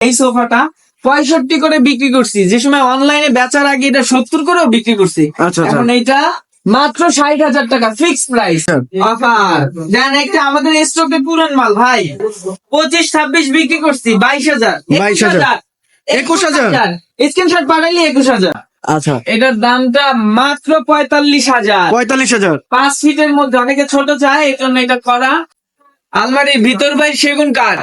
এই সোফাটা পঁয়ষট্টি করে বিক্রি করছি। যে সময় অনলাইনে বেচার আগে এটা সত্তর করেও বিক্রি করছি। আচ্ছা, আচ্ছা। এখন এটা মাত্র ষাট হাজার টাকা ফিক্স প্রাইস অফার। দেন একটা আমাদের স্টকে পুরান মাল ভাই। পঁচিশ ছাব্বিশ বিক্রি করছি বাইশ হাজার। 22,000 একুশ হাজার। স্ক্রিনশট পাঠাইলে একুশ হাজার। আচ্ছা। এটার দামটা মাত্র পঁয়তাল্লিশ হাজার। পঁয়তাল্লিশ হাজার। পাঁচ ফিটের মধ্যে। অনেকে ছোট চায় এই জন্য এটা করা। আলমারির ভিতর বাই সেগুন কাঠ।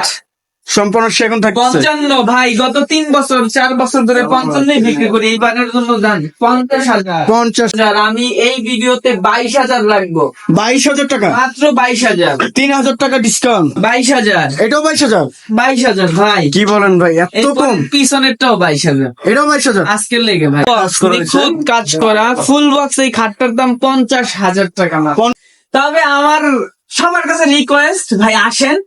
সম্পূর্ণ সেগুন থাকছে পঞ্চান্ন ভাই গত তিন বছর চার বছর ধরে পঞ্চান্নই বিক্রি করি এই বারের জন্য দাম পঞ্চাশ হাজার। পঞ্চাশ। হাজার আমি এই ভিডিওতে বাইশ হাজার রাখব বাইশ হাজার টাকা? মাত্র বাইশ হাজার। তিন হাজার টাকা ডিসকাউন্ট বাইশ হাজার। এটাও বাইশ হাজার? বাইশ হাজার ভাই। কি বলেন ভাই এত কম? পিছনেরটাও বাইশ হাজার। এটাও বাইশ হাজার? আজকের লেগে ভাই। কাজ করা কাজ করা ফুল বক্স এই খাটটার দাম পঞ্চাশ হাজার টাকা মাত্র। তবে আমার সবার কাছে রিকোয়েস্ট ভাই আসেন।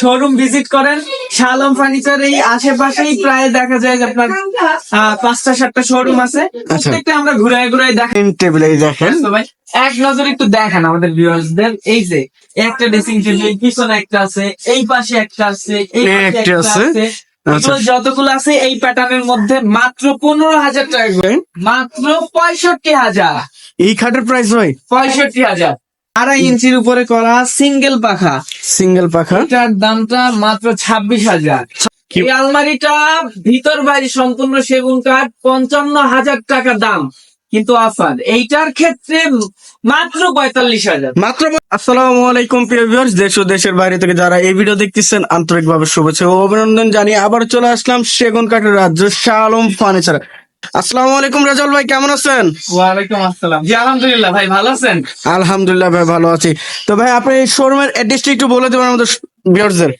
শোরুম ভিজিট করেন। শালম ফার্নিচার এই আশেপাশেই প্রায় দেখা যায় যে আপনার পাঁচটা সাতটা শোরুম আছে। প্রত্যেকটা আমরা ঘুরাই ঘুরাই দেখেন টেবিল এই দেখেন। এক নজর একটু দেখেন আমাদের ভিউয়ার্সদের এই যে একটা ড্রেসিং টেবিল পিছনে একটা আছে এই পাশে একটা আছে এই একটা আছে। আচ্ছা। যতগুলো আছে এই প্যাটার্নের মধ্যে মাত্র পনেরো হাজার টাকা মাত্র পঁয়ষট্টি হাজার। এই খাটের প্রাইস ভাই? পঁয়ষট্টি হাজার। আড়াই ইঞ্চির উপরে করা সিঙ্গেল পাখা। সিঙ্গেল পাখা? এটার দামটা মাত্র ছাব্বিশ হাজার। এই আলমারিটা ভিতর বাইরে সম্পূর্ণ সেগুন কাঠ পঞ্চান্ন হাজার টাকা দাম। কিন্তু অফার এইটার ক্ষেত্রে মাত্র পঁয়তাল্লিশ হাজার। মাত্র আসসালামু আলাইকুম প্রিয় ভিউয়ার্স দেশ ও দেশের বাইরে থেকে যারা এই ভিডিও দেখতেছেন আন্তরিকভাবে শুভেচ্ছা ও অভিনন্দন জানিয়ে আবার চলে আসলাম সেগুন কাঠের রাজ্য শাহ আলম ফার্নিচার। আসসালামু আলাইকুম রাজাল ভাই কেমন আছেন? ওয়ালাইকুম আসসালাম। জি আলহামদুলিল্লাহ ভাই ভালো আছেন? আলহামদুলিল্লাহ ভাই ভালো আছি। তো ভাই আপনি শোরুমের অ্যাড্রেসটা একটু বলে দেবেন আমাদের ভিউয়ার্সদের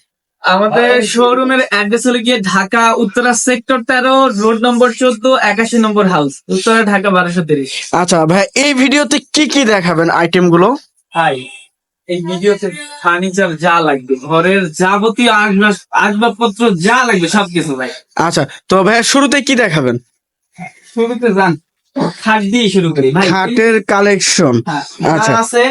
আমাদের শোরুমের অ্যাড্রেস হলো গিয়ে ঢাকা উত্তরা সেক্টর তেরো রোড নম্বর চোদ্দ একাশি নম্বর হাউস উত্তরা ঢাকা বারোশো তিরিশ। আচ্ছা ভাই এই ভিডিওতে কি কি দেখাবেন আইটেমগুলো হাই এই ভিডিওতে ফার্নিচার যা লাগবে ঘরের যাবতীয় আসবাব আসবাবপত্র যা লাগবে সবকিছু ভাই। আচ্ছা তো ভাই শুরুতে কি দেখাবেন? শুরুতে যান। খাট দিয়ে শুরু করি ভাই। খাটের কালেকশন হ্যাঁ, আচ্ছা। আছে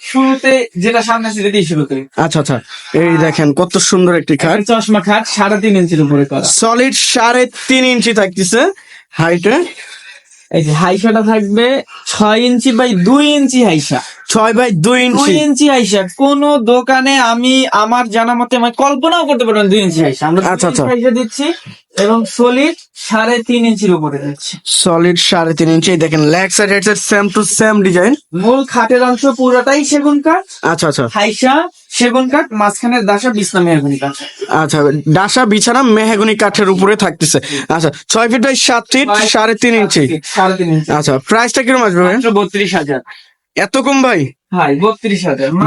শুরুতে যেটা সামনে সেটা দিয়ে শুরু করি। আচ্ছা আচ্ছা। এই দেখেন কত সুন্দর একটি খাট। চশমা খাট সাড়ে তিন ইঞ্চির উপরে করা। সলিড সাড়ে তিন ইঞ্চি থাকতেছে। হাইটে এই যে হাইসাটা থাকবে ছয় ইঞ্চি বাই দুই ইঞ্চি হাইসা। ছয় বাই দুই দুই ইঞ্চি। ইঞ্চি হাইসা। কোন দোকানে আমি আমার জানা মতে আমি কল্পনাও করতে পারবেন দুই ইঞ্চি হাইসা। আমরা আচ্ছা, আচ্ছা। হাইসা দিচ্ছি এবং সলিড সাড়ে তিন ইঞ্চির উপরে দিচ্ছি। সলিড সাড়ে তিন ইঞ্চি। দেখেন leg side head same to same design মূল খাটের অংশ পুরোটাই সেগুন কাঠ আচ্ছা আচ্ছা। হাইসা সেগুন কাঠ মাঝখানের দাসা বিছনা মেহগুনি কাঠ। আচ্ছা ডাসা বিছানা মেহগুনি কাঠের উপরে থাকতেছে। আচ্ছা ছয় ফিট বাই সাত ফিট সাড়ে তিন ইঞ্চি। সাড়ে তিন ইঞ্চি। আচ্ছা প্রাইসটা কীরকম আসবে বত্রিশ হাজার। এত কম ভাই?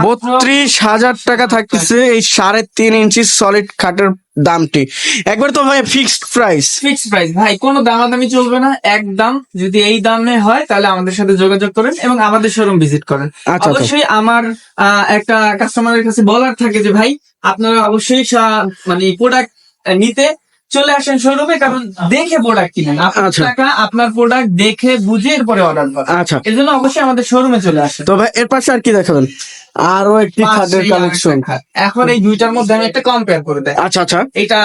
বত্রিশ হাজার। টাকা থাকতেছে এই সাড়ে তিন ইঞ্চি সলিড খাটের দামটি। একবার তো ভাই ফিক্সড প্রাইস ফিক্সড প্রাইস ভাই কোনো দামাদামি চলবে না। একদম যদি এই দামে হয় তাহলে আমাদের সাথে যোগাযোগ করেন এবং আমাদের শোরুম ভিজিট করেন। আচ্ছা। অবশ্যই আমার আহ, একটা কাস্টমারের কাছে বলার থাকে যে ভাই আপনারা অবশ্যই মানে প্রোডাক্ট নিতে চলে আসেন শোরুমে কারণ দেখে প্রোডাক্ট কিনেন। আপনার আচ্ছা। টাকা আপনার প্রোডাক্ট দেখে বুঝে এরপরে অর্ডার করেন আচ্ছা। এর জন্য অবশ্যই আমাদের শোরুমে চলে আসেন। তো ভাই এর পাশে আর কি দেখাবেন? আরও একটি খাদের কালেকশন এখন এই দুইটার মধ্যে আমি একটা কম্পেয়ার করে দেয় আচ্ছা আচ্ছা। এটা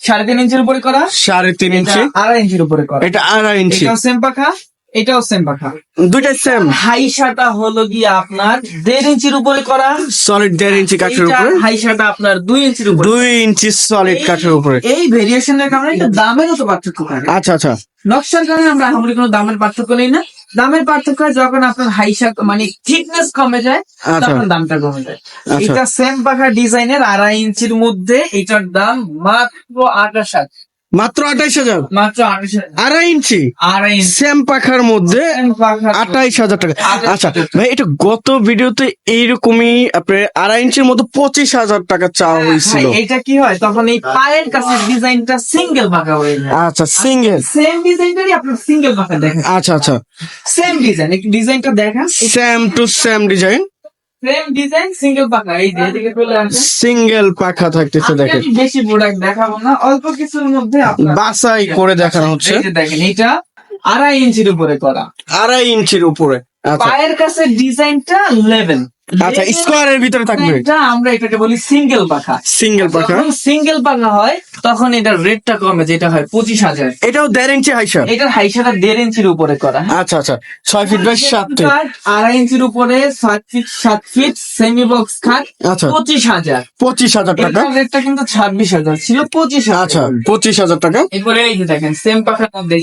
সাড়ে তিন ইঞ্চির উপরে করা। সাড়ে তিন ইঞ্চি। আড়াই ইঞ্চির উপরে করা। এটা আড়াই ইঞ্চি। সেম পাখা। এটাও সেম পাখা দুইটাই সেম হাইসাটা হলো গিয়ে আপনার দেড় ইঞ্চির উপরে করা। সলিড দেড় ইঞ্চি কাঠের উপরে। হাইসাটা আপনার দুই ইঞ্চির উপরে। দুই ইঞ্চি সলিড কাঠের উপরে। এই ভেরিয়েশনের কারণে এটা দামেরও তো পার্থক্য থাকে আচ্ছা আচ্ছা। নকশার কারণে আমরা আমাদের কোনো দামের পার্থক্য নেই না। দামের পার্থক্য যখন আপনার হাইসা মানে থিকনেস কমে যায় আচ্ছা। তখন দামটা কমে যায়। আচ্ছা। এটা সেম পাখা ডিজাইনের আড়াই ইঞ্চির মধ্যে এটার দাম মাত্র আঠাশ হাজার। মাত্র আঠাইশ হাজার? মাত্র আড়াই ইঞ্চি? আড়াই সেম পাখার মধ্যে আঠাইশ হাজার টাকা। আচ্ছা ভাই এটা গত ভিডিওতে এইরকমই আপনার আড়াই ইঞ্চির মতো পঁচিশ হাজার টাকা চাওয়া হয়েছিল। এটা কি হয়? তখন এই পায়ের কাছে ডিজাইনটা সিঙ্গেল পাখা হয়ে যায়। আচ্ছা সিঙ্গেল। সেম ডিজাইনটারই আপনার সিঙ্গেল পাখা দেখেন আচ্ছা আচ্ছা। সেম ডিজাইন একটু ডিজাইনটা দেখেন। Same to same design. Same design single পাখা। এই যে এদিকে চলে আসে। সিঙ্গেল পাখা থাকতেছে দেখেন। আমি বেশি প্রোডাক্ট দেখাবো না অল্প কিছুর মধ্যে বাসাই করে দেখানো হচ্ছে। এই যে দেখেন এটা আড়াই ইঞ্চির উপরে করা। আড়াই ইঞ্চির উপরে। আচ্ছা। পায়ের কাছে ডিজাইনটা লেভেল আচ্ছা স্কোয়ারের ভিতরে থাকবে। এটা আমরা এটাকে বলি সিঙ্গেল পাখা। সিঙ্গেল পাখা। যখন সিঙ্গেল পাখা হয় তখন এটার রেটটা কমে যেটা হয় পঁচিশ হাজার। এটাও দেড় ইঞ্চি হাইসা এটার হাইসাটা দেড় ইঞ্চির উপরে করা? আচ্ছা আচ্ছা ছয় ফিট বাই সাত ফিট আড়াই ইঞ্চির উপরে সাত ফিট সাত ফিট সেমি বক্স খাট আচ্ছা। পঁচিশ হাজার। পঁচিশ হাজার টাকা। রেটটা কিন্তু ছাব্বিশ হাজার ছিল পঁচিশ আচ্ছা পঁচিশ হাজার টাকা। এরপরে এই যে দেখেন সেম পাখার মধ্যে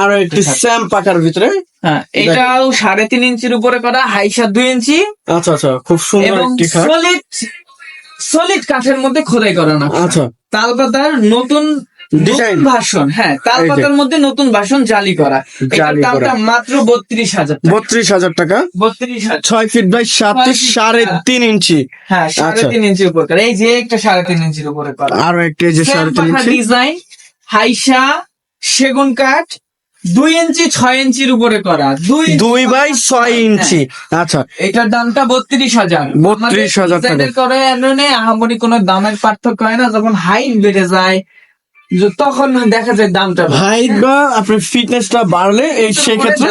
আর একটি স্যাম পাকার ভিতরে এটাও সাড়ে তিন ইঞ্চির উপরে করা হাইসা দুই ইঞ্চি। আচ্ছা আচ্ছা খুব সুন্দর একটি সলিড সলিড কাঠের মধ্যে খোদাই করা না আচ্ছা। তালপাতার নতুন. ভাষণ হ্যাঁ তালপাতার মধ্যে নতুন ভাষণ জালি করা। দামটা মাত্র বত্রিশ হাজার বত্রিশ হাজার টাকা? বত্রিশ ছয় ফিট বাই সাত সাড়ে হ্যাঁ। তিন ইঞ্চি। হ্যাঁ সাড়ে আচ্ছা। তিন ইঞ্চির উপর করা। এই যে একটা সাড়ে তিন ইঞ্চির উপরে করা। আরও একটি যে সাড়ে তিন ইঞ্চি। ডিজাইন হাইসা সেগুন কাঠ দুই ইঞ্চি ছয় ইঞ্চির উপরে করা। দুই দুই বাই ছয় ইঞ্চি। আচ্ছা। এটার দামটা বত্রিশ হাজার। 32,000 টাকা। করে আহামরি কোনো দামের পার্থক্য হয় না। যখন হাইট বেড়ে যায় তখন দেখা যায় দামটা। হাইট বা আপনার ফিটনেসটা বাড়লে এই সেক্ষেত্রে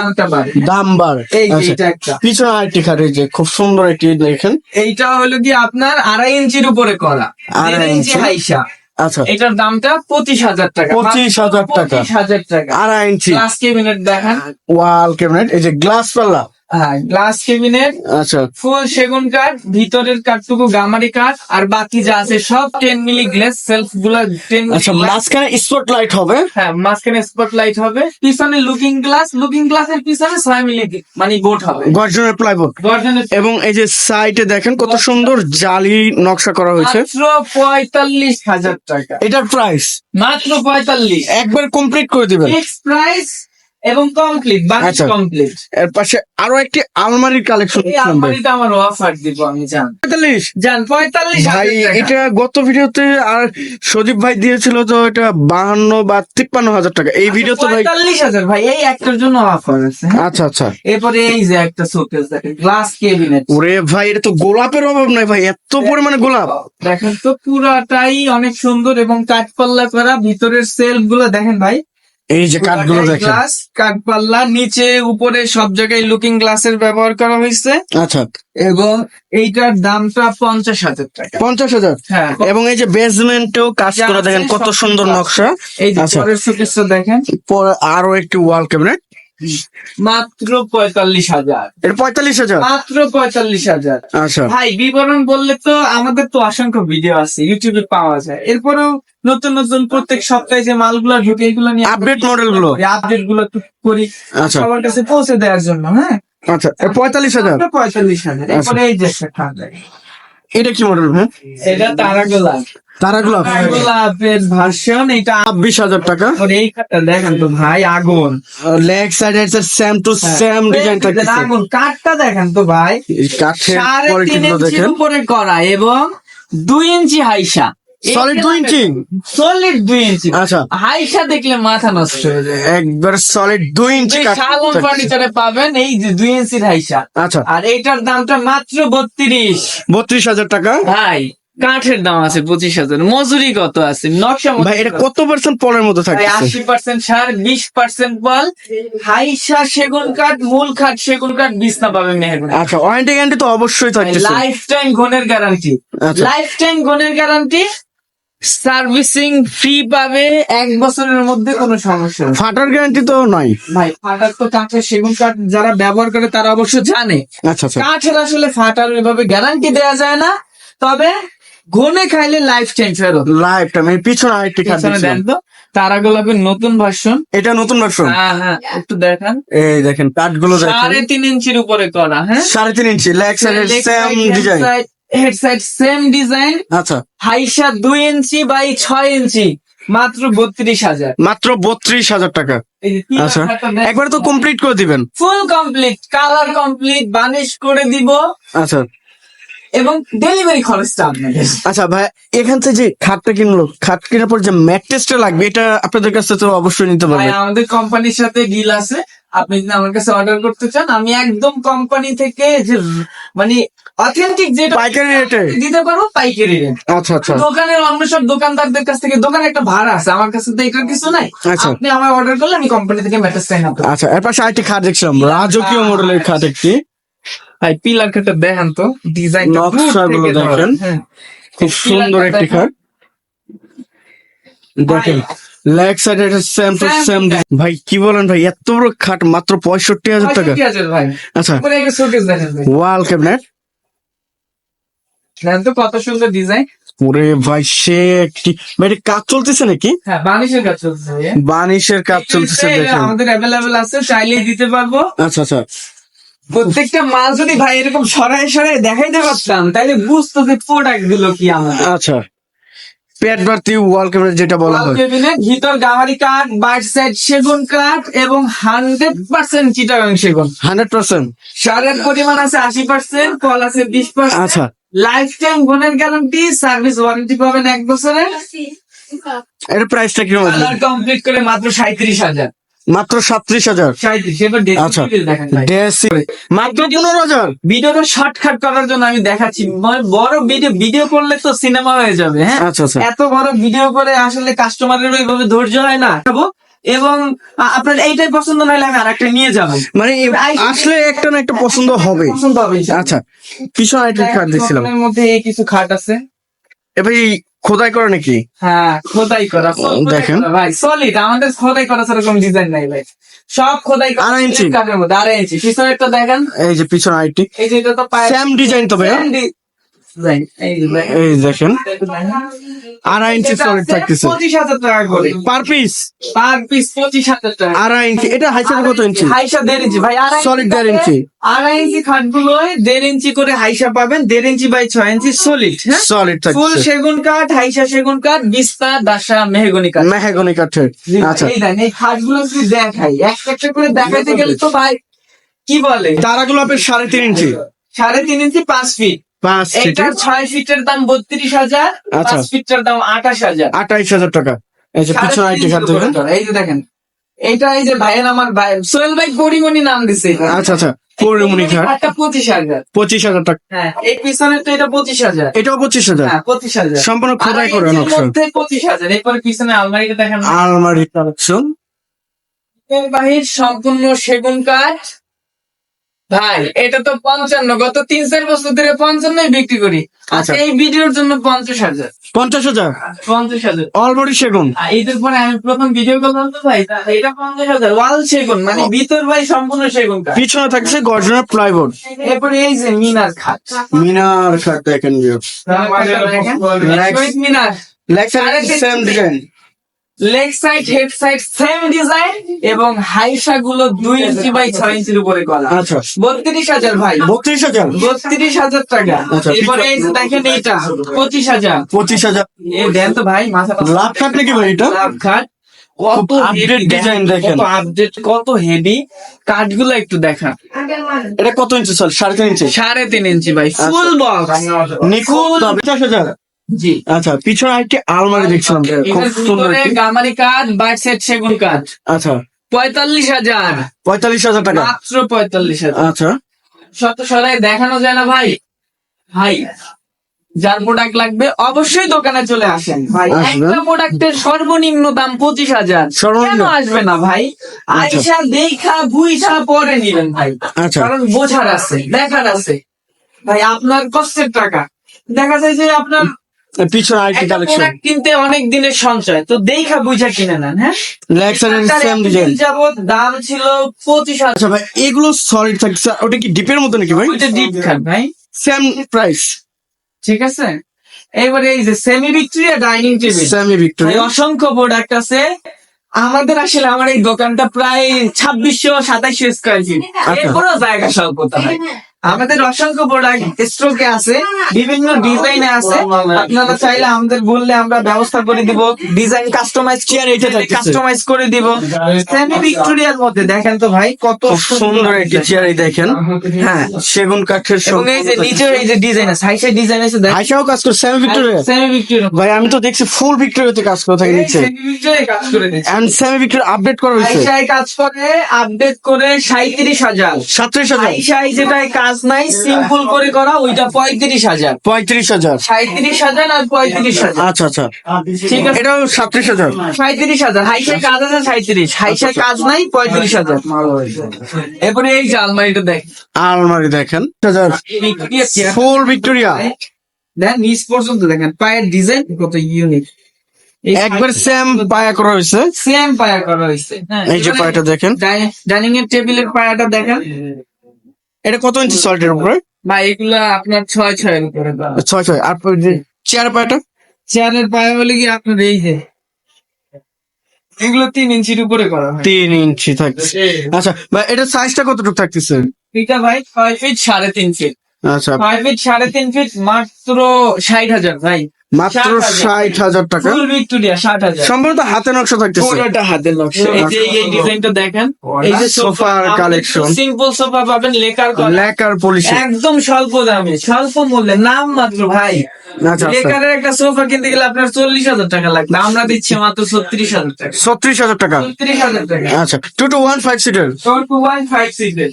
দাম বাড়ে। আচ্ছা। পিছনে আরেকটি খাট এই যে খুব সুন্দর একটি দেখেন। এইটা হলো কি আপনার আড়াই ইঞ্চির উপরে করা। আড়াই ইঞ্চি? হাইসা। আচ্ছা। এটার দামটা পঁচিশ হাজার টাকা। 25,000 টাকা। পঁচিশ হাজার টাকা। আড়াই ইঞ্চি। গ্লাস কেবিনেট দেখেন। ওয়াল ক্যাবিনেট এই যে গ্লাস পাল্লা। হ্যাঁ গ্লাস কেবিনেট আচ্ছা। ফুল সেগুন কাঠ ভিতরের কাঠটুকু গামারি কাঠ আর বাকি যা আছে সব টেন মিলি গ্লাস সেলফগুলা টেন আচ্ছা মাঝখানে স্পট লাইট হবে? হ্যাঁ মাঝখানে স্পট লাইট হবে। পিছনে লুকিং গ্লাস লুকিং গ্লাসের পিছনে ছয় মিলি মানে বোট হবে। গর্জনের প্লাইবোর্ড গর্জনের এবং এই যে সাইডে দেখেন কত সুন্দর জালি নকশা করা হয়েছে। মাত্র পঁয়তাল্লিশ হাজার টাকা। এটার প্রাইস মাত্র পঁয়তাল্লিশ। একবার কমপ্লিট করে দিবেন। প্রাইস এবং কমপ্লিট বাকি আচ্ছা। কমপ্লিট এর পাশে আরও একটি আলমারির কালেকশন এই আলমারিটা আমার অফার দিব আমি জান। পঁয়তাল্লিশ? জান পঁয়তাল্লিশ ভাই এটা গত ভিডিওতে আর সজীব ভাই দিয়েছিল তো এটা বাহান্ন বা তিপ্পান্ন হাজার টাকা। এই ভিডিওতে ভাই পঁয়তাল্লিশ হাজার ভাই এই একটার জন্য অফার আছে? আচ্ছা আচ্ছা। এরপরে এই যে একটা শোকেস দেখেন গ্লাস কেবিনেট ওরে ভাই এটা তো গোলাপের অভাব নাই ভাই এত পরিমাণে গোলাপ। দেখেন তো পুরাটাই অনেক সুন্দর এবং কাঠপাল্লা করা ভিতরের সেলফগুলো দেখেন ভাই। এই যে কাঠগুলো দেখেন। গ্লাস কাঠপাল্লা নিচে উপরে সব জায়গায় লুকিং গ্লাসের ব্যবহার করা হয়েছে। আচ্ছা। এবং এইটার দামটা পঞ্চাশ হাজার টাকা। পঞ্চাশ হাজার? হ্যাঁ। এবং এই যে বেসমেন্টেও কাজ করা দেখেন কত সুন্দর নকশা। এই আচ্ছা। দেখেন। পরে আরও একটি ওয়াল ক্যাবিনেট মাত্র পঁয়তাল্লিশ হাজার। পঁয়তাল্লিশ হাজার? মাত্র পঁয়তাল্লিশ হাজার। আচ্ছা। ভাই বিবরণ বললে তো আমাদের তো অসংখ্য ভিডিও আছে ইউটিউবে পাওয়া যায়। এরপরেও নতুন নতুন প্রত্যেক সপ্তাহে যে মালগুলো ঢুকে এগুলো নিয়ে আপডেট মডেলগুলো? আপডেটগুলো করি। আচ্ছা। সবার কাছে পৌঁছে দেওয়ার জন্য হ্যাঁ? আচ্ছা পঁয়তাল্লিশ হাজার? পঁয়তাল্লিশ হাজার। এরপরে এই যে একটা খাট দেখেন। এটা কি মডেল হ্যাঁ? এটা তারা গোলাপ। তারাগুলো গোলাপের ভার্সন এটা ছাব্বিশ হাজার টাকা। আর এই খাটটা দেখেন তো ভাই আগুন। Leg side same to same same design আগুন কাঠটা দেখেন তো ভাই। কাঠের কোয়ালিটি দেখেন। উপরে করা এবং দুই ইঞ্চি হাইসা। সলিড দুই ইঞ্চি সলিড দুই ইঞ্চি আচ্ছা। হাইসা দেখলে মাথা নষ্ট হয়ে যায়। একবার সলিড দুই ইঞ্চি শালন। ফার্নিচারে পাবেন এই যে দুই ইঞ্চির হাইসা। আচ্ছা। আর এইটার দামটা মাত্র বত্রিশ। বত্রিশ হাজার টাকা? ভাই কাঠের দাম আছে পঁচিশ হাজার। মজুরি কত আছে? নকশা ভাই এটা কত? পার্সেন্ট পরের মতো থাকে আশি পার্সেন্ট সার বিশ পার্সেন্ট বল হাইসা সেগুন কাঠ মূল কাঠ সেগুন কাঠ বিছনা পাবে মেহরবানি আচ্ছা ওয়ারেন্টি গ্যারান্টি তো অবশ্যই থাকতেছে। লাইফ টাইম গুণের গ্যারান্টি। লাইফ টাইম গুণের গ্যারান্টি সার্ভিসিং ফ্রি পাবে এক বছরের মধ্যে কোনো সমস্যা ফাটার গ্যারান্টি তো নাই। ভাই ফাটার তো কাঠের সেগুন কাঠ যারা ব্যবহার করে তারা অবশ্য জানে। আচ্ছা আচ্ছা। কাঠের আসলে ফাটার এভাবে গ্যারান্টি দেওয়া যায় না তবে ঘনে খাইলে লাইফ টাইম ফেরত লাইফ টাইম এই পিছনে আরেকটি কাঠ দেন তো তারা গোলাপের নতুন ভার্সন এটা নতুন ভার্সন হ্যাঁ হ্যাঁ একটু দেখান। এই দেখেন কাঠগুলো দেখেন। সাড়ে তিন ইঞ্চির উপরে করা হ্যাঁ? সাড়ে তিন inch leg side same design head side same design আচ্ছা হাইসা দুই ইঞ্চি বাই ছয় ইঞ্চি মাত্র বত্রিশ হাজার। মাত্র বত্রিশ হাজার টাকা। আচ্ছা। একবার তো কমপ্লিট করে দিবেন। Full complete colour complete varnish করে দিব। আচ্ছা। এবং ডেলিভারি খরচটা আপনাদের। আচ্ছা ভাই এখান থেকে যে খাটটা কিনলো খাট কেনার পর যে ম্যাট্রেসটা লাগবে এটা আপনাদের কাছে তো অবশ্যই নিতে পারবে। আমাদের কোম্পানির সাথে ডিল আছে। আপনি যদি আমার কাছে অর্ডার করতে চান আমি একদম কোম্পানি থেকে যে মানে অথেন্টিক যেটা পাইকারি রেটে দিতে পারব পাইকারি রেট আচ্ছা আচ্ছা। দোকানের অন্য সব দোকানদারদের কাছ থেকে দোকানে একটা ভাড়া আছে আমার কাছে তো এটার কিছু নাই। আচ্ছা। আপনি আমার অর্ডার করলে আমি কোম্পানি থেকে ম্যাট্রেস চাই না আচ্ছা এর পাশে আরেকটি খাট দেখছিলাম রাজকীয় মডেলের খাট একটি। ভাই পিলার কাটা দেখেন তো ডিজাইন নকশাগুলো দেখেন। হ্যাঁ। খুব সুন্দর একটি খাট। দেখেন। লেগ সাইড এটা সেম টু সেম ভাই কি বলেন ভাই? এত বড় খাট মাত্র পঁয়ষট্টি হাজার টাকা। আচ্ছা। ওয়াল ক্যাবিনেট তো কত সুন্দর ডিজাইন ওরে ভাই সে একটি ভাই কাজ চলতেছে নাকি? হ্যাঁ বানিশের কাজ ভাই। বানিশের কাজ চলতেছে দেখেন। আমাদের অ্যাভেলেবেল আছে চাইলেই দিতে পারব। আচ্ছা আচ্ছা। প্রত্যেকটা মাল যদি ভাই এরকম সরাই সরাই দেখাইতে পারতাম তাহলে বুঝতো যে প্রোডাক্টগুলো কি আমাদের। আচ্ছা। পেট ভর্তি ওয়াল ক্যাবিনেট যেটা বলা হয়। ভিতর গামারি কাঠ বাইট সাইড সেগুন কাঠ এবং হান্ড্রেড পার্সেন্ট চিটাগাং সেগুন। Hundred percent. সারের পরিমাণ আছে আশি পার্সেন্ট কল আছে বিশ পার্সেন্ট। আচ্ছা। লাইফ টাইম গুণের গ্যারান্টি সার্ভিস ওয়ারেন্টি পাবেন এক বছরের এর প্রাইসটা কি হবে কমপ্লিট করে মাত্র সাঁত্রিশ হাজার। মাত্র সাতত্রিশ হাজার। আচ্ছা। মাত্র পনেরো হাজার। ভিডিওটা শর্টকাট করার জন্য আমি দেখাচ্ছি। বড় ভিডিও ভিডিও করলে তো সিনেমা হয়ে যাবে হ্যাঁ? আচ্ছা আচ্ছা। এত বড় ভিডিও করে আসলে কাস্টমারের ওইভাবে ধৈর্য হয় না। এবং আপনার এইটাই পছন্দ না হলে আমি আরেকটা নিয়ে যাবেন মানে আসলে একটা না একটা পছন্দ হবে। পছন্দ হবে আচ্ছা পিছনে আইটেম কার্ড দেখছিলাম। মধ্যে কিছু খাট আছে। এবার খোদাই করে নাকি হ্যাঁ খোদাই করা দেখেন। ভাই সলিড আমাদের খোদাই করা সেরকম ডিজাইন নাই ভাই সব খোদাই করা আড়াই ইঞ্চি? কাঠের মধ্যে আড়াই ইঞ্চি পিছনে একটা দেখেন এই যে পিছনে আইটি এই যে এটা তো সেম ডিজাইন হ্যাঁ? যে ভাই এই দেখেন। আড়াই ইঞ্চি সলিড থাকতেছে। পঁচিশ হাজার টাকা করে। পার পিস পার পিস পঁচিশ হাজার টাকা। আড়াই ইঞ্চি এটা হাইসার কত ইঞ্চি হাইসা দেড় ইঞ্চি ভাই আড়াই Solid দেড় ইঞ্চি। আড়াই ইঞ্চি খাটগুলো দেড় ইঞ্চি করে হাইসা পাবেন। দেড় ইঞ্চি বাই ছয় ইঞ্চি সলিড হ্যাঁ? সলিড ফুল সেগুন কাঠ হাইসা সেগুন কাঠ বিস্তা দাসা মেহগনি কাঠ। মেহাগনি কাঠের। আচ্ছা। এই দেন এই খাটগুলো যদি দেখাই একটা একটা করে দেখাইতে গেলে তো ভাই কি বলে? তারাগুলো আপনার সাড়ে তিন ইঞ্চি সাড়ে তিন ইঞ্চি পাঁচ ফিট পাঁচ ফিটের ছয় ফিটের দাম বত্রিশ হাজার আচ্ছা। পাঁচ ফিটের দাম আঠাশ হাজার। আঠাইশ হাজার টাকা। এই যে পিছনে আইটি তিন দেখেন। এই যে দেখেন। এইটা এই যে ভাইয়ের আমার ভাই সোহেল ভাই পরিমণি নাম দিছে আচ্ছা আচ্ছা। পৌরমণি পঁচিশ হাজার। পঁচিশ হাজার টাকা। হ্যাঁ এই পিছনের তো এটা পঁচিশ হাজার। এটাও পঁচিশ হাজার? হ্যাঁ পঁচিশ হাজার। সম্পূর্ণ খোদাই করে নকশা পঁচিশ হাজার। এরপরে পিছনে আলমারিটা দেখেন। আলমারি কালেকশন বাহির সম্পূর্ণ সেগুন কাঠ। ভাই এটা তো পঞ্চান্ন। গত তিন চার বছর ধরে পঞ্চান্নই বিক্রি করি। আচ্ছা। এই ভিডিওর জন্য পঞ্চাশ হাজার। পঞ্চাশ হাজার? পঞ্চাশ হাজার। অলবডি সেগুন। ঈদের পরে আমি প্রথম ভিডিও করলাম তো ভাই এটা পঞ্চাশ হাজার। ওয়াল সেগুন মানে ভিতর ভাই সম্পূর্ণ সেগুন পিছনে থাকছে গর্জনের প্লাইবোর্ড এরপরে এই যে মিনার খাট। মিনার খাট দেখেন Minar side same design leg side head side same design এবং হাইসা গুলো দুই ইঞ্চি বাই ছয় ইঞ্চির উপরে করা আচ্ছা। বত্রিশ হাজার ভাই। বত্রিশ হাজার? বত্রিশ হাজার টাকা। আচ্ছা, এরপরে এই যে দেখেন এইটা পঁচিশ হাজার। পঁচিশ হাজার। দেন তো ভাই মাথা লাভ খাট নাকি ভাই এটা? লাভ খাট। কত update design দেখেন। কত আপডেট কত হেভি কাঠগুলো একটু দেখা এটা কত ইঞ্চি স্যার? সাড়ে তিন ইঞ্চি? সাড়ে তিন ইঞ্চি ভাই আচ্ছা। ফুল বক্স নিখুঁত পঞ্চাশ হাজার। জি। আচ্ছা পিছনে আরেকটি আলমারি দেখছিলাম খুব সুন্দর গামারি কাঠ বাইট সেট সেগুন কাঠ। আচ্ছা। পঁয়তাল্লিশ হাজার। পঁয়তাল্লিশ হাজার টাকা। মাত্র পঁয়তাল্লিশ হাজার। আচ্ছা। শত সরাই দেখানো যায় না ভাই। ভাই যার প্রোডাক্ট লাগবে অবশ্যই দোকানে চলে আসেন। ভাই একটা প্রোডাক্টের সর্বনিম্ন দাম পঁচিশ হাজার। সর্বনিম্ন? কেন আসবে না ভাই? আইসা দেখা বুঝা পরে নিবেন ভাই। আচ্ছা। কারণ বোঝার আছে দেখার আছে। ভাই আপনার কষ্টের টাকা। দেখা যায় যে আপনার পিছনে আরেকটি কালেকশন কিনতে অনেক দিনের সঞ্চয় তো দেখা বুঝা কিনে নেন হ্যাঁ? যাবত দাম ছিল পঁচিশ হাজার। আচ্ছা ভাই এগুলো সলিড থাকছে ওটা কি ডিপের মতো নাকি ভাই? ওইটা ডিপ খাট ভাই। সেম প্রাইস ঠিক আছে? এবারে এই যে semi Victoria dining table semi Victoria অসংখ্য প্রোডাক্ট আছে। আমাদের আসলে আমার এই দোকানটা প্রায় ছাব্বিশশো সাতাইশশো স্কোয়ার ফিট এরপরেও জায়গা স্বল্পতা হয়। আমাদের অসংখ্য প্রোডাক্ট স্ট্রোকে আছে বিভিন্ন ডিজাইনে আছে। আপনারা চাইলে আমাদের বললে আমরা ব্যবস্থা করে দিব ডিজাইন কাস্টমাইজ চেয়ার এটা কাস্টমাইজ করে দিব। সেমি ভিক্টোরিয়ার মধ্যে দেখেন তো ভাই কত সুন্দর একটি চেয়ার এই দেখেন। হ্যাঁ। সেগুন কাঠের এবং এই যে নিচের এই যে ডিজাইন আছে হাইসে ডিজাইন আছে দেখেন। আইসাও কাজ করে সেমি ভিক্টোরিয়া সেমি ভিক্টোরিয়া ভাই আমি তো দেখছি ফুল ভিক্টোরিয়াতে কাজ করে থাকে নিচে। সেমি ভিক্টোরিয়া কাজ করে দিচ্ছে। এন্ড সেমি ভিক্টোরিয়া আপডেট করা হয়েছে। আইসাই কাজ করে আপডেট করে সাঁত্রিশ হাজার। সাতত্রিশ হাজার। আইসাই যেটাই কাজ নাই সিম্পল করে করা ওইটা পঁয়ত্রিশ হাজার। পঁয়ত্রিশ হাজার। সাঁত্রিশ হাজার আর পঁয়ত্রিশ হাজার। আচ্ছা আচ্ছা। ঠিক আছে। এটাও সাতত্রিশ হাজার। সাঁত্রিশ হাজার। হাইসের কাজ আছে সাঁত্রিশ হাইসের কাজ নাই পঁয়ত্রিশ হাজার। এরপরে এই যে আলমারিটা দেখ। আলমারি দেখেন। Full Victoria. দেখেন নিচ পর্যন্ত দেখেন। পায়ের ডিজাইন কত ইউনিক একবার সেম পায়া করা হয়েছে। সেম পায়া করা হয়েছে। হ্যাঁ, এই যে পায়াটা দেখেন। ডাইনিং এর টেবিলের পায়াটা দেখেন। এটা কত ইঞ্চি সল্টের উপরে? ভাই এগুলো আপনার ছয় ছয়ের উপরে। ছয় ছয় আর চেয়ার পায়াটা? চেয়ারের পায়া হলে কি আপনার এই যে? এগুলো তিন ইঞ্চির উপরে করা হয়। তিন ইঞ্চি থাকছে। আচ্ছা ভাই এটা সাইজটা কতটুকু থাকতেছে? এটা ভাই ছয় ফিট সাড়ে তিন ফিট আচ্ছা। ছয় ফিট সাড়ে তিন ফিট মাত্র ষাট হাজার ভাই। মাত্র ষাট হাজার। টাকা। ফুল ভিক্টোরিয়া ষাট হাজার। সম্ভবত হাতে নকশা থাকতেছে। পুরোটা হাতের নকশা। এই যে এই ডিজাইনটা দেখেন। এই যে সোফার কালেকশন সিম্পল সোফা পাবেন লেকার লেকার পলিশ একদম স্বল্প দামে স্বল্প মূল্যে নাম মাত্র ভাই। আচ্ছা আচ্ছা। লেকারের একটা সোফা কিনতে গেলে আপনার চল্লিশ হাজার টাকা লাগবে। আমরা দিচ্ছি মাত্র ছত্রিশ হাজার টাকা। ছত্রিশ হাজার টাকা। ছত্রিশ হাজার টাকা। আচ্ছা two two one five seater two one five সিটের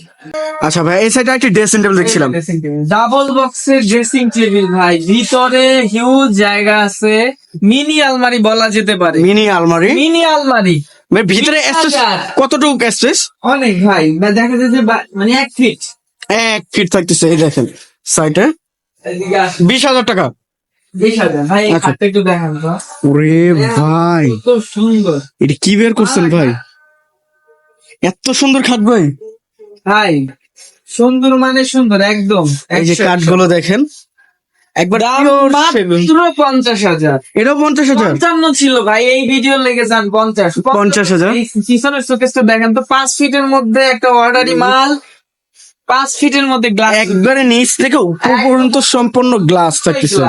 আচ্ছা ভাই এই সাইডে একটি ড্রেসিং টেবিল দেখছিলাম। ডাবল বক্সের ড্রেসিং টেবিল ভাই। ভিতরে হিউজ জায়গা আছে মিনি আলমারি বলা যেতে পারে। মিনি আলমারি? মিনি আলমারি। ভিতরে স্পেস হাজার। কতটুকু স্পেস অনেক ভাই দেখা যায় যে বা- মানে এক ফিট এক ফিট থাকতেছে এই দেখেন আসুন। বিশ হাজার টাকা। ভাই আচ্ছা। একটু দেখান তো। ওরে ভাই। কত সুন্দর। এটা কি বের করছেন ভাই? এত সুন্দর খাট ভাই। ভাই সুন্দর মানে সুন্দর একদম। এই যে কাঠগুলো দেখেন। একবার মাত্র পঞ্চাশ হাজার। এটাও পঞ্চাশ হাজার? পঞ্চান্ন ছিল ভাই এই ভিডিও লেগে যান পঞ্চাশ। পঞ্চাশ হাজার? পিছনের শোকেসটা দেখেন তো পাঁচ ফিটের মধ্যে একটা অর্ডারি মাল পাঁচ ফিটের মধ্যে গ্লাস একবারে নিচ থেকে উপর পর্যন্ত সম্পূর্ণ গ্লাস থাকতেছে।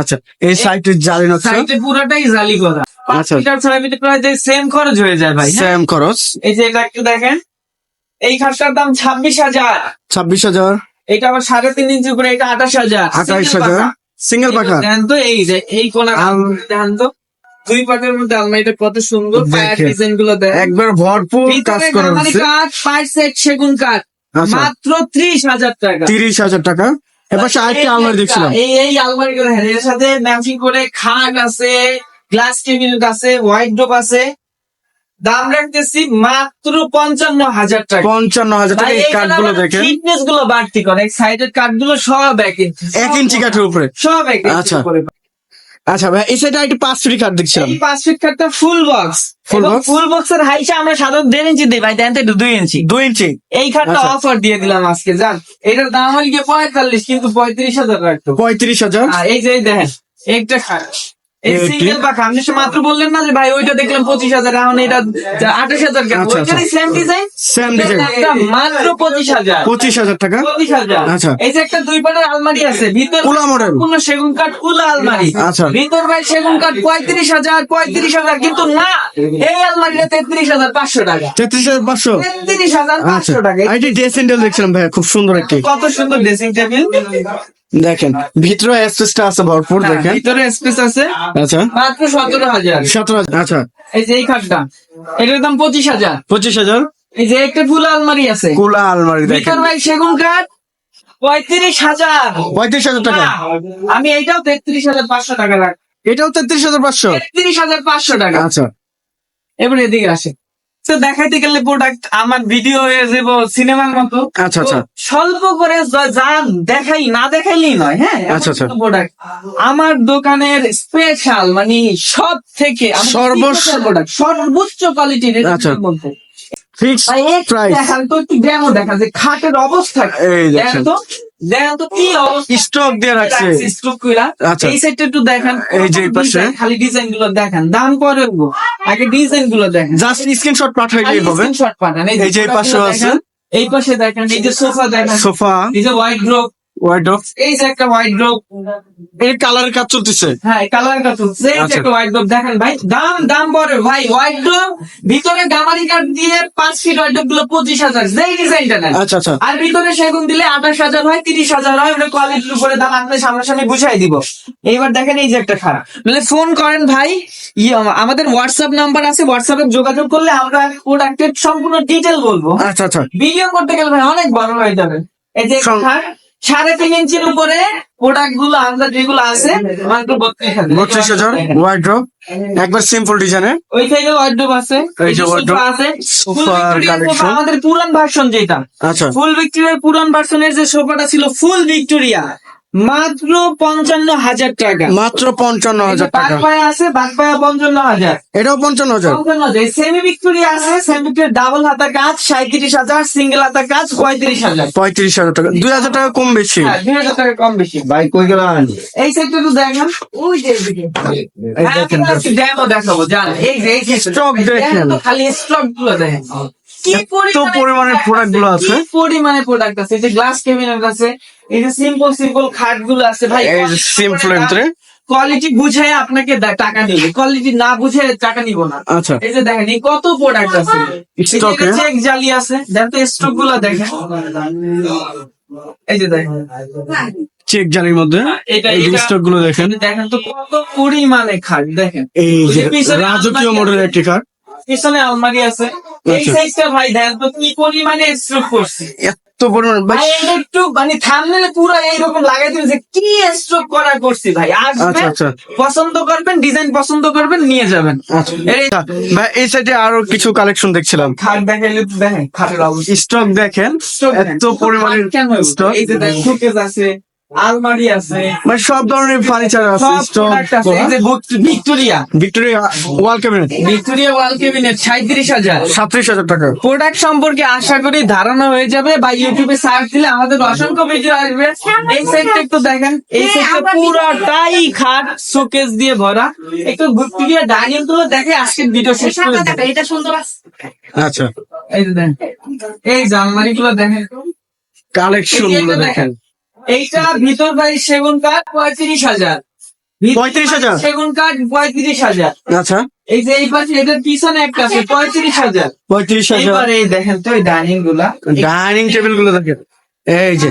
আচ্ছা এই সাইডের জালি সাইডে পুরোটাই জালি করা। পাঁচ আচ্ছা। ফিটার ছয় ফিটের প্রায় সেম খরচ হয়ে যায় ভাই হ্যাঁ? স্যাম খরচ। এই যে এটা একটু দেখেন এই খাটটার দাম ছাব্বিশ হাজার। ছাব্বিশ হাজার। এটা আবার সাড়ে তিন ইঞ্চি করে এটা আঠাশ হাজার। Single হাজার? সিঙ্গেল পাখা দেখেন তো এই যে এই কোনা দেখেন তো দুই পাটের মধ্যে আলমারিটা কত সুন্দর পায়ের ডিজাইনগুলো দেখেন একবার ভরপুর কাজ করা হচ্ছে। কাঠ পাঁচ সেট সেগুন কাঠ। আচ্ছা। মাত্র ত্রিশ হাজার টাকা। তিরিশ হাজার টাকা। এবার আরেকটা আলমারি দেখছিলাম। এই এই আলমারি গুলো হ্যাঁ এর সাথে ম্যাচিং করে খাট আছে গ্লাস টেবিল আছে হোয়াইট ড্রপ আছে। দাম রাখতেছি মাত্র পঞ্চান্ন হাজার টাকা। পঞ্চান্ন হাজার টাকা এই কাঠগুলো দেখেন। ফিটনেসগুলো বাড়তি করে। সাইডের কাঠগুলো সব এক ইঞ্চি এক ইঞ্চি কাঠের উপরে? সব এক আচ্ছা। আচ্ছা ভাই এই সাইডে একটি পাঁচ ফ্রি কাঠ দেখছিলাম। পাঁচ ফিট কাঠটা ফুল বক্স? ফুল বক্সের হাইসা আমরা সাধারণ দেড় ইঞ্চি দিই ভাই দেন তো দুই ইঞ্চি দুই ইঞ্চি এই খাটটা আচ্ছা। অফার দিয়ে দিলাম আজকে জান এটার দাম হল গিয়ে পঁয়তাল্লিশ কিন্তু পঁয়ত্রিশ হাজার রাখতো। পঁয়ত্রিশ হাজার? এই যে দেখেন একটা খাট এই সিঙ্গেল পাখা আপনি মাত্র বললেন না যে ভাই ওইটা দেখলাম পঁচিশ হাজার এখন এটা আঠাশ হাজার কেন আচ্ছা, সেম ডিজাইন মাত্র পঁচিশ হাজার। পঁচিশ হাজার টাকা? পঁচিশ হাজার। আচ্ছা। এই যে একটা দুই পাটের আলমারি আছে ভিতর কুলা। কোন সেগুন কাঠ কুলা আলমারি। আচ্ছা। ভিতর ভাই সেগুন কাঠ পঁয়ত্রিশ হাজার পঁয়ত্রিশ হাজার কিন্তু না এই আলমারিটা তেত্রিশ হাজার পাঁচশো টাকা। তেত্রিশ হাজার পাঁচশো? তেত্রিশ হাজার আচ্ছা। পাঁচশো টাকা ড্রেসিং টেবিল দেখছিলাম ভাই খুব সুন্দর একটি। কত সুন্দর ড্রেসিং টেবিল দেখেন ভিতরে স্পেসটা আছে ভরপুর দেখেন। ভিতরে স্পেস আছে আচ্ছা। মাত্র সতেরো হাজার। সতেরো হাজার আচ্ছা। এই যে এই খাটটা এটার দাম পঁচিশ হাজার। পঁচিশ হাজার? এই যে একটা ফুল আলমারি আছে। কুলা আলমারি দেখেন। ভাই সেগুন কাঠ পঁয়ত্রিশ হাজার। পঁয়ত্রিশ হাজার টাকা। আমি এইটাও তেত্রিশ হাজার পাঁচশো টাকা রাখ এটাও তেত্রিশ হাজার পাঁচশো? তেত্রিশ হাজার পাঁচশো টাকা। আচ্ছা। এবার এদিকে আসে তো দেখাইতে গেলে প্রোডাক্ট আমার ভিডিও হয়ে যাব সিনেমার মতো আচ্ছা, আচ্ছা। স্বল্প করে যা- যান দেখাই না দেখাইলেই নয় হ্যাঁ আচ্ছা, আচ্ছা। প্রোডাক্ট আমার দোকানের স্পেশাল মানে সব থেকে সর্বোচ্চ প্রোডাক্ট সর্বোচ্চ কোয়ালিটির আচ্ছা। ফিক্স প্রাইস দেখান তো একটু ডেমো দেখা যে খাটের অবস্থা। এই দেখেন। দেখেন। তো দেখেন তো কি অবস্থা। স্টক দিয়ে রাখছে। রাখছি স্ট্রোক কইরা। এই সাইডটা একটু দেখেন। এই যে পাশে। খালি ডিজাইনগুলো দেখেন। দাম পরে গো। আগে ডিজাইনগুলো দেখেন। জাস্ট স্ক্রিনশট পাঠাইলেই হবে। স্ক্রিনশট পাঠান। এই যে পাশে আছে। এই পাশে দেখেন এই যে সোফা দেখেন। সোফা এই যে হোয়াইট ড্রপ ওয়ার্ডরোব এই যে একটা হোয়াইট ড্রপ এই কালারের কাজ চলতেছে। হ্যাঁ কালার কাটুন এই যে আচ্ছা। একটা হোয়াইট ড্রপ দেখেন ভাই দাম দাম পরে ভাই হোয়াইট ড্রপ ভিতরে গামারি কাঠ দিয়ে পাঁচ ফিট হোয়াইট ড্রপগুলো পঁচিশ হাজার। যেই ডিজাইনটা নেন। আচ্ছা আচ্ছা। আর ভিতরে সেগুন দিলে আঠাশ হাজার হয় তিরিশ হাজার হয় ওটা কোয়ালিটির উপরে দাম আপনি সামনাসামনি বুঝাই দিব। এইবার দেখেন এই যে একটা খারাপ। মানে ফোন করেন ভাই ইয়ে, আমাদের হোয়াটসঅ্যাপ নাম্বার আছে হোয়াটসঅ্যাপে যোগাযোগ করলে আমরা প্রোডাক্টের সম্পূর্ণ ডিটেল বলব। আচ্ছা আচ্ছা। ভিডিও করতে গেলে ভাই অনেক বড় হয়ে যাবে। এই যে সাড়ে তিন ইঞ্চির উপরে প্রোডাক্টগুলো আমরা যেগুলো আছে মাত্র বত্রিশ হাজার। বত্রিশ হাজার ওয়াইড্রপ একবার সিম্পল ডিজাইনের ওই থেকে ওয়ার্ড্রপ আছে এই যে ওয়ার্ড্রপ আছে আমাদের পুরান ভার্সন যেটা। আচ্ছা। ফুল ভিক্টোরিয়ার পুরান ভার্সনের যে সোফাটা ছিল ফুল ভিক্টোরিয়া মাত্র পঞ্চান্ন হাজার টাকা। মাত্র পঞ্চান্ন হাজার টাকা। বাগপায়া আছে বাগপায়া পঞ্চান্ন হাজার। এটাও পঞ্চান্ন হাজার। পঞ্চান্ন হাজার। সেমি ভিক্টোরিয়া আছে সেমি ভিক্টোরিয়া ডাবল হাতা কাজ সাঁত্রিশ হাজার সিঙ্গেল হাতা কাজ পঁয়ত্রিশ হাজার। পঁয়ত্রিশ হাজার টাকা। দুই হাজার টাকা কম বেশি। হ্যাঁ, দুই হাজার টাকা কম বেশি। ভাই কই গেলেন এই সাইডটা একটু দেখেন। ওই যে। হ্যাঁ, ডেমো দেখাবো জান এই যে এই যে দেখেন। খালি স্টকগুলো দেখেন। এত পরিমাণের প্রোডাক্টগুলো আছে প্রোডাক্ট আছে এই যে গ্লাস ক্যাবিনেট আছে এই যে সিম্পল সিম্পল খাটগুলো আছে ভাই এই যে সিম্পল ভিতরে কোয়ালিটি বুঝে আপনাকে টাকা নিবে কোয়ালিটি না বুঝে টাকা নিব না আচ্ছা এই যে দেখেন এই কত প্রোডাক্ট আছে চেক জালি আছে দেখেন তো স্টকগুলো দেখেন এই যে দেখেন চেক জালির মধ্যে এটা এই স্টকগুলো দেখেন দেখেন তো কত পরিমাণে খাট দেখেন এই যে রাজকীয় মডেলের একটি কার পিছনে আলমারি আছে এই আচ্ছা। সাইজটা ভাই তো পরিমাণে স্টক করছে। এত পরিমাণ ভাই। একটু মানে পুরো এইরকম লাগাই যে কি স্ট্রোক করা করছি ভাই। আচ্ছা আসবেন আচ্ছা। পছন্দ করবেন ডিজাইন পছন্দ করবেন নিয়ে যাবেন। ভাই এই সাইডে আরও কিছু কালেকশন দেখছিলাম। খাট দেখাইলে দেখেন খাটের অবস্থা। স্টক দেখেন। এত পরিমাণের কেন স্টক এই যে দেখেন শোকেস আছে। আলমারি আছে। মানে সব ধরনের ফার্নিচার আছে যে book- Victoria. Victoria wall cabinet. Victoria wall cabinet সাঁত্রিশ হাজার। সাতত্রিশ হাজার টাকা। প্রোডাক্ট সম্পর্কে আশা করি ধারণা হয়ে যাবে। বা ইউটিউবে সার্চ দিলে আমাদের অসংখ্য ভিডিও আসবে। এই সাইডটা একটু দেখেন। এই সাইডটা পুরোটাই খাট শোকেস দিয়ে ভরা। একটু ভিক্টোরিয়া ডাইনিংগুলো দেখে আজকের ভিডিও শেষ করে এটা সুন্দর আছে। আচ্ছা। এই যে দেখেন। এই জানমারি গুলো দেখেন। কালেকশনগুলো দেখেন। এইটা ভিতর বাড়ি সেগুন কাঠ পঁয়ত্রিশ হাজার। 35,000? সেগুন কাঠ পঁয়ত্রিশ হাজার। আচ্ছা। এই যে এই পাশে এটার পিছনে একটা আছে পঁয়ত্রিশ হাজার। পঁয়ত্রিশ হাজার। এবারে দেখেন তো এই ডাইনিংগুলা ডাইনিং টেবিলগুলো দেখেন। এই যে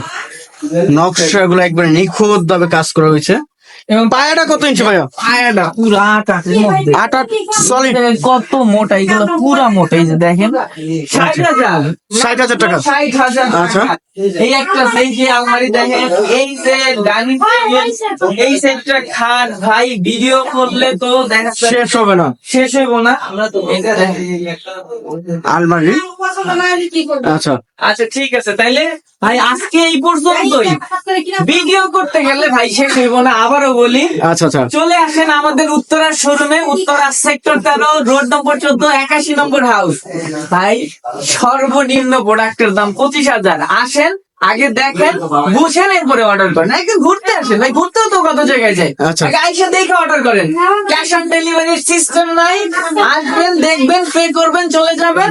নকশা গুলো একবারে নিখুঁত ভাবে কাজ করা হয়েছে। এবং পায়াটা কত ইঞ্চি ভাইয়া? আয়াটা পুরা কাঠের মধ্যে। আট আট সলিড কত মোটা এগুলো পুরা মোটা এই যে দেখেন। ষাট হাজার। ষাট হাজার টাকা। ষাট হাজার আচ্ছা। এই একটা সেই যে আলমারি দেখেন। এই যে ডাইনিং এই সেটটা খাট ভাই ভিডিও করলে তো দেখা শেষ হবে না। শেষ হইব না। এই যে দেখেন। আলমারি? আচ্ছা। আচ্ছা ঠিক আছে। তাইলে ভাই আজকে এই পর্যন্তই। ভিডিও করতে গেলে ভাই শেষ হইব না আবারও বলি। আচ্ছা আচ্ছা। চলে আসেন আমাদের উত্তরার শোরুমে উত্তরা সেক্টর তেরো রোড নম্বর চোদ্দ একাশি নম্বর হাউস। ভাই সর্বনিম্ন প্রোডাক্টের দাম পঁচিশ হাজার। আসেন আগে দেখেন বুঝেন এরপরে অর্ডার করেন একদিন ঘুরতে আসেন ভাই ঘুরতেও তো কত জায়গায় যায়। আচ্ছা। আগে আইসা দেখে অর্ডার করেন। ক্যাশ অন ডেলিভারির সিস্টেম নাই। আসবেন দেখবেন পে করবেন চলে যাবেন।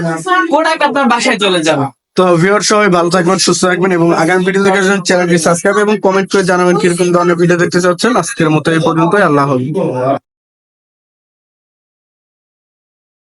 প্রোডাক্ট আপনার বাসায় চলে যাবে। তো ভিউয়ার সবাই ভালো থাকবেন সুস্থ থাকবেন এবং আগামী ভিডিও দেখার জন্য চ্যানেলটি সাবস্ক্রাইব এবং কমেন্ট করে জানাবেন কীরকম ধরনের ভিডিও দেখতে চাচ্ছেন। আজকের মতো এই পর্যন্তই। আল্লাহ হাফেজ।